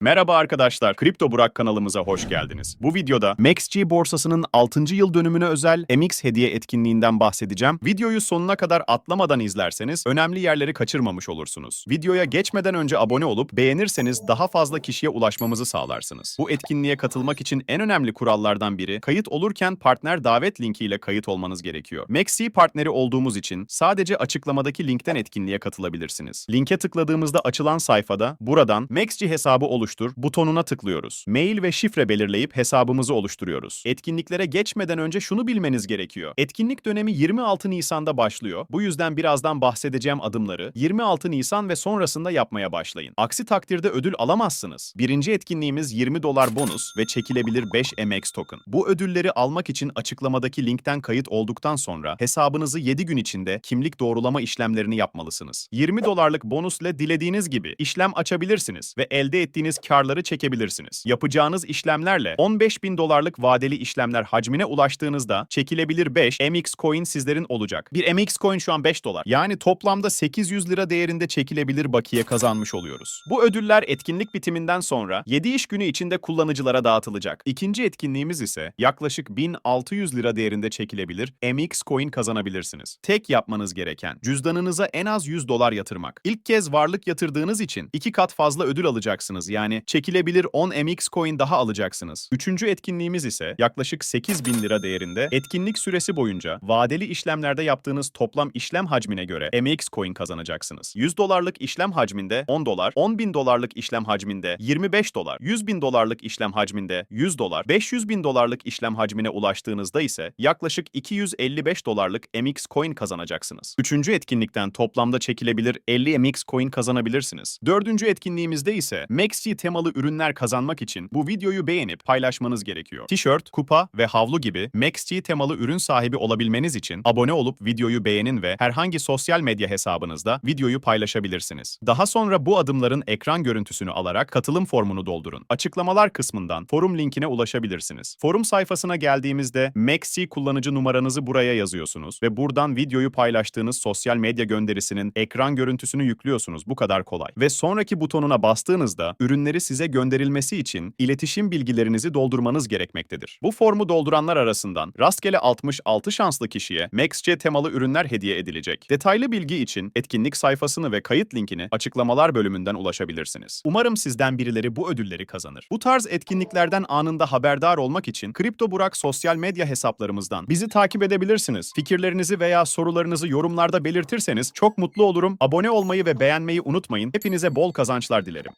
Merhaba arkadaşlar, Kripto Burak kanalımıza hoş geldiniz. Bu videoda MaxG borsasının 6. yıl dönümüne özel MX hediye etkinliğinden bahsedeceğim. Videoyu sonuna kadar atlamadan izlerseniz önemli yerleri kaçırmamış olursunuz. Videoya geçmeden önce abone olup beğenirseniz daha fazla kişiye ulaşmamızı sağlarsınız. Bu etkinliğe katılmak için en önemli kurallardan biri kayıt olurken partner davet linkiyle kayıt olmanız gerekiyor. MaxG partneri olduğumuz için sadece açıklamadaki linkten etkinliğe katılabilirsiniz. Linke tıkladığımızda açılan sayfada buradan MaxG hesabı oluştur butonuna tıklıyoruz. Mail ve şifre belirleyip hesabımızı oluşturuyoruz. Etkinliklere geçmeden önce şunu bilmeniz gerekiyor. Etkinlik dönemi 26 Nisan'da başlıyor. Bu yüzden birazdan bahsedeceğim adımları 26 Nisan ve sonrasında yapmaya başlayın. Aksi takdirde ödül alamazsınız. Birinci etkinliğimiz 20 dolar bonus ve çekilebilir 5 MX token. Bu ödülleri almak için açıklamadaki linkten kayıt olduktan sonra hesabınızı 7 gün içinde kimlik doğrulama işlemlerini yapmalısınız. 20 dolarlık bonusla dilediğiniz gibi işlem açabilirsiniz ve elde ettiğiniz karları çekebilirsiniz. Yapacağınız işlemlerle 15 bin dolarlık vadeli işlemler hacmine ulaştığınızda çekilebilir 5 MX coin sizlerin olacak. Bir MX coin şu an 5 dolar. Yani toplamda 800 lira değerinde çekilebilir bakiye kazanmış oluyoruz. Bu ödüller etkinlik bitiminden sonra 7 iş günü içinde kullanıcılara dağıtılacak. İkinci etkinliğimiz ise yaklaşık 1600 lira değerinde çekilebilir MX coin kazanabilirsiniz. Tek yapmanız gereken cüzdanınıza en az 100 dolar yatırmak. İlk kez varlık yatırdığınız için iki kat fazla ödül alacaksınız. Yani çekilebilir 10 MX coin daha alacaksınız. Üçüncü etkinliğimiz ise yaklaşık 8000 lira değerinde etkinlik süresi boyunca vadeli işlemlerde yaptığınız toplam işlem hacmine göre MX coin kazanacaksınız. 100 dolarlık işlem hacminde 10 dolar, 10 bin dolarlık işlem hacminde 25 dolar, 100 bin dolarlık işlem hacminde 100 dolar, 500 bin dolarlık işlem hacmine ulaştığınızda ise yaklaşık 255 dolarlık MX coin kazanacaksınız. Üçüncü etkinlikten toplamda çekilebilir 50 MX coin kazanabilirsiniz. Dördüncü etkinliğimizde ise Maxi temalı ürünler kazanmak için bu videoyu beğenip paylaşmanız gerekiyor. Tişört, kupa ve havlu gibi Maxi temalı ürün sahibi olabilmeniz için abone olup videoyu beğenin ve herhangi sosyal medya hesabınızda videoyu paylaşabilirsiniz. Daha sonra bu adımların ekran görüntüsünü alarak katılım formunu doldurun. Açıklamalar kısmından forum linkine ulaşabilirsiniz. Forum sayfasına geldiğimizde Maxi kullanıcı numaranızı buraya yazıyorsunuz ve buradan videoyu paylaştığınız sosyal medya gönderisinin ekran görüntüsünü yüklüyorsunuz. Bu kadar kolay. Ve sonraki butonuna bastığınızda ürünleri size gönderilmesi için iletişim bilgilerinizi doldurmanız gerekmektedir. Bu formu dolduranlar arasından rastgele 66 şanslı kişiye MaxC temalı ürünler hediye edilecek. Detaylı bilgi için etkinlik sayfasını ve kayıt linkini açıklamalar bölümünden ulaşabilirsiniz. Umarım sizden birileri bu ödülleri kazanır. Bu tarz etkinliklerden anında haberdar olmak için Kripto Burak sosyal medya hesaplarımızdan bizi takip edebilirsiniz. Fikirlerinizi veya sorularınızı yorumlarda belirtirseniz çok mutlu olurum. Abone olmayı ve beğenmeyi unutmayın. Hepinize bol kazançlar dilerim.